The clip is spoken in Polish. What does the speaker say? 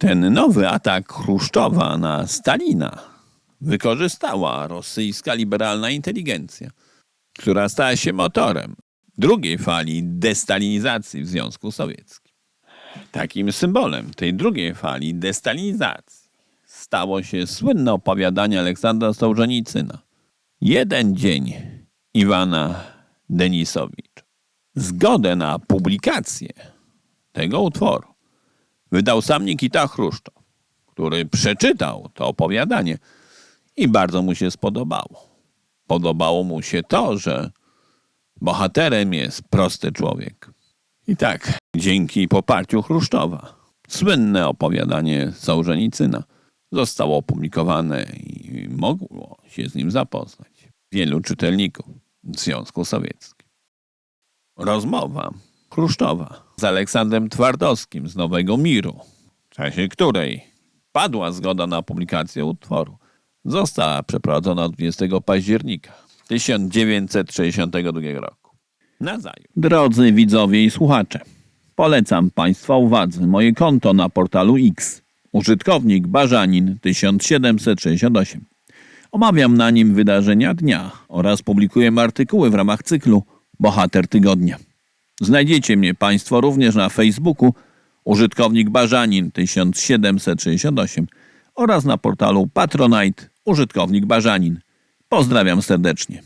Ten nowy atak Chruszczowa na Stalina wykorzystała rosyjska liberalna inteligencja, która stała się motorem drugiej fali destalinizacji w Związku Sowieckim. Takim symbolem tej drugiej fali destalinizacji stało się słynne opowiadanie Aleksandra Sołżenicyna. Jeden dzień Iwana Denisowicz. Zgodę na publikację tego utworu wydał sam Nikita Chruszczow, który przeczytał to opowiadanie i bardzo mu się spodobało. Podobało mu się to, że bohaterem jest prosty człowiek. I tak, dzięki poparciu Chruszczowa, słynne opowiadanie Sołżenicyna zostało opublikowane i mogło się z nim zapoznać wielu czytelników Związku Sowieckim. Rozmowa Chruszczowa z Aleksandrem Twardowskim z Nowego Miru, w czasie której padła zgoda na publikację utworu, została przeprowadzona 20 października 1962 roku. Nazajutrz. Drodzy widzowie i słuchacze, polecam Państwa uwadze moje konto na portalu X. Użytkownik Barzanin 1768. Omawiam na nim wydarzenia dnia oraz publikuję artykuły w ramach cyklu Bohater Tygodnia. Znajdziecie mnie Państwo również na Facebooku użytkownik Barzanin 1768 oraz na portalu Patronite użytkownik Barzanin. Pozdrawiam serdecznie.